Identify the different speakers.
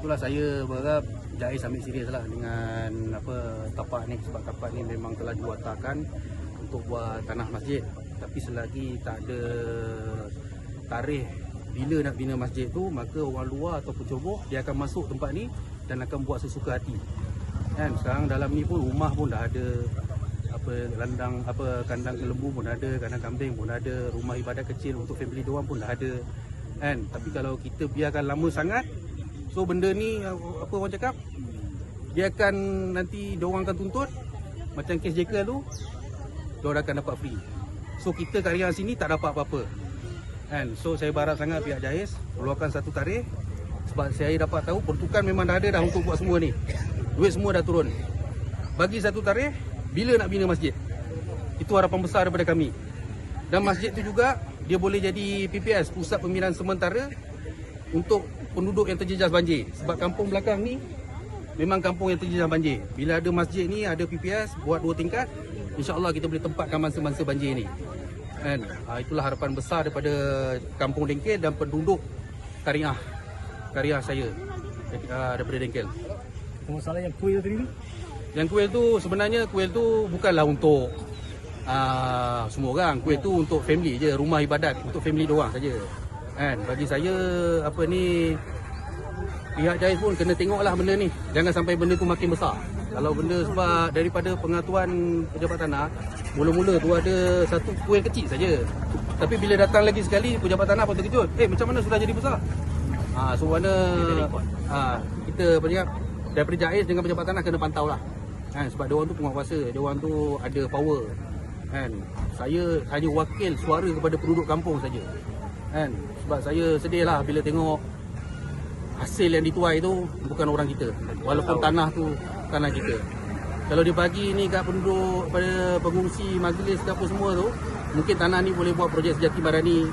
Speaker 1: Itulah saya berharap Jais ambil serius lah dengan apa tapak ni sebab tapak ni memang telah diwatakan untuk buat tanah masjid. Tapi selagi tak ada tarikh bila nak bina masjid tu maka orang luar ataupun ceroboh dia akan masuk tempat ni dan akan buat sesuka hati. Kan sekarang dalam ni pun rumah pun dah ada apa landang apa kandang lembu pun ada, kandang kambing pun ada, rumah ibadat kecil untuk family dia orang pun dah ada. Kan tapi kalau kita biarkan lama sangat So benda ni apa orang cakap dia akan nanti dia orang akan tuntut macam kes JK tu dia akan dapat free. So kita Riyadh sini tak dapat apa-apa. Kan? So saya berharap sangat pihak Jais keluarkan satu tarikh sebab saya dapat tahu pertukan memang dah ada dah untuk buat semua ni. Duit semua dah turun. Bagi satu tarikh bila nak bina masjid. Itu harapan besar daripada kami. Dan masjid tu juga dia boleh jadi PPS pusat pembinaan sementara untuk penduduk yang terjejas banjir. Sebab kampung belakang ni memang kampung yang terjejas banjir. Bila ada masjid ni ada PPS buat dua tingkat insyaallah kita boleh tempatkan mangsa-mangsa banjir ni. Kan? Ha, itulah harapan besar daripada kampung Dengkel dan penduduk Kariah. Kariah saya. Uh, daripada Dengkel.
Speaker 2: Masalah yang kuil tadi tu?
Speaker 1: Yang kuil tu sebenarnya kuil tu bukanlah untuk uh, semua orang. Kuil tu untuk family je rumah ibadat. Untuk family doang saja. Kan? Bagi saya apa ni pihak Jais pun kena tengoklah benda ni. Jangan sampai benda tu makin besar. Kalau benda sebab daripada pengatuan pejabat tanah mula-mula tu ada satu kuil kecil saja. Tapi bila datang lagi sekali pejabat tanah pun terkejut. Eh macam mana sudah jadi besar? Ha, so mana ha, kita apa cakap daripada Jais dengan pejabat tanah kena pantau lah. Kan? Sebab dia orang tu penguatkuasa. Dia orang tu ada power kan? Saya hanya wakil suara kepada penduduk kampung saja. Kan? Sebab saya sedih lah bila tengok hasil yang dituai tu bukan orang kita. Walaupun tanah tu tanah kita. Kalau dia bagi ni kat penduduk pada pengungsi majlis ke apa semua tu mungkin tanah ni boleh buat projek sejati barani